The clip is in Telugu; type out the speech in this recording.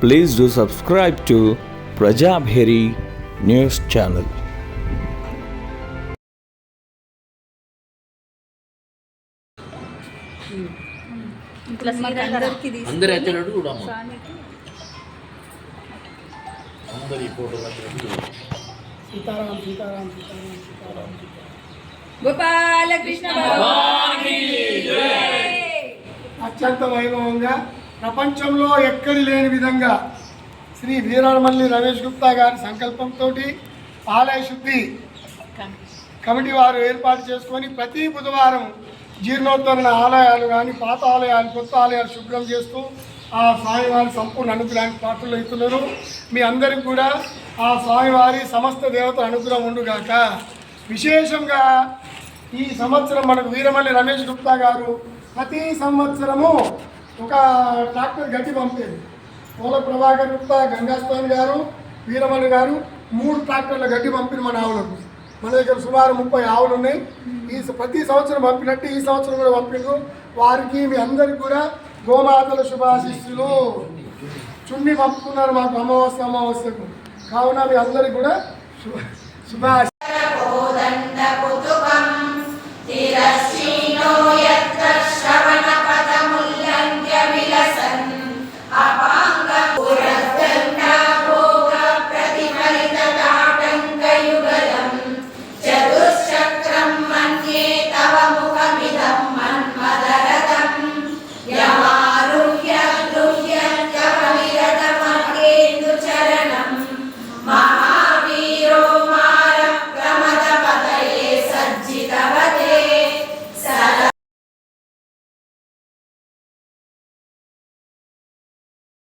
Please do subscribe to Prajabheri News Channel. ఇట్లా అందరికి అందరు ఎత్తినట్టు చూడమ్మ అందరు ఈ ఫోటోలు ఎత్తినట్టు చూడు. గోపాలకృష్ణ అత్యంత వైభవంగా ప్రపంచంలో ఎక్కడి లేని విధంగా శ్రీ వీరామల్లి రమేష్ గుప్తా గారి సంకల్పంతో ఆలయ శుద్ధి కమిటీ వారు ఏర్పాటు చేసుకొని ప్రతి బుధవారం జీర్ణోద్ధరణ ఆలయాలు కానీ పాత ఆలయాలు కొత్త ఆలయాలు శుభ్రం చేస్తూ ఆ స్వామివారి సంపూర్ణ అనుగ్రహానికి పాత్రలు అవుతున్నారు మీ అందరికి కూడా ఆ స్వామివారి సమస్త దేవతల అనుగ్రహం ఉండుగాక. విశేషంగా ఈ సంవత్సరం మనకు వీరమల్లి రమేష్ గుప్తా గారు ప్రతి సంవత్సరము ఒక ట్రాక్టర్ గట్టి పంపేది. పోల ప్రభాకర్ గుప్తా గంగాస్వామి గారు వీరమణి గారు మూడు ట్రాక్టర్ల గడ్డి పంపిన మన ఆవులకు మన దగ్గర సుమారు ముప్పై ఆవులు ఉన్నాయి. ఈ స- ప్రతి సంవత్సరం పంపినట్టు ఈ సంవత్సరం కూడా పంపిండు వారికి మీ అందరికి కూడా గోమాతల శుభాశిస్సులు. చున్ని పంపుతున్నారు మాకు అమావాస్య అమావాస్యకు. కావున మీ అందరికి కూడా శుభ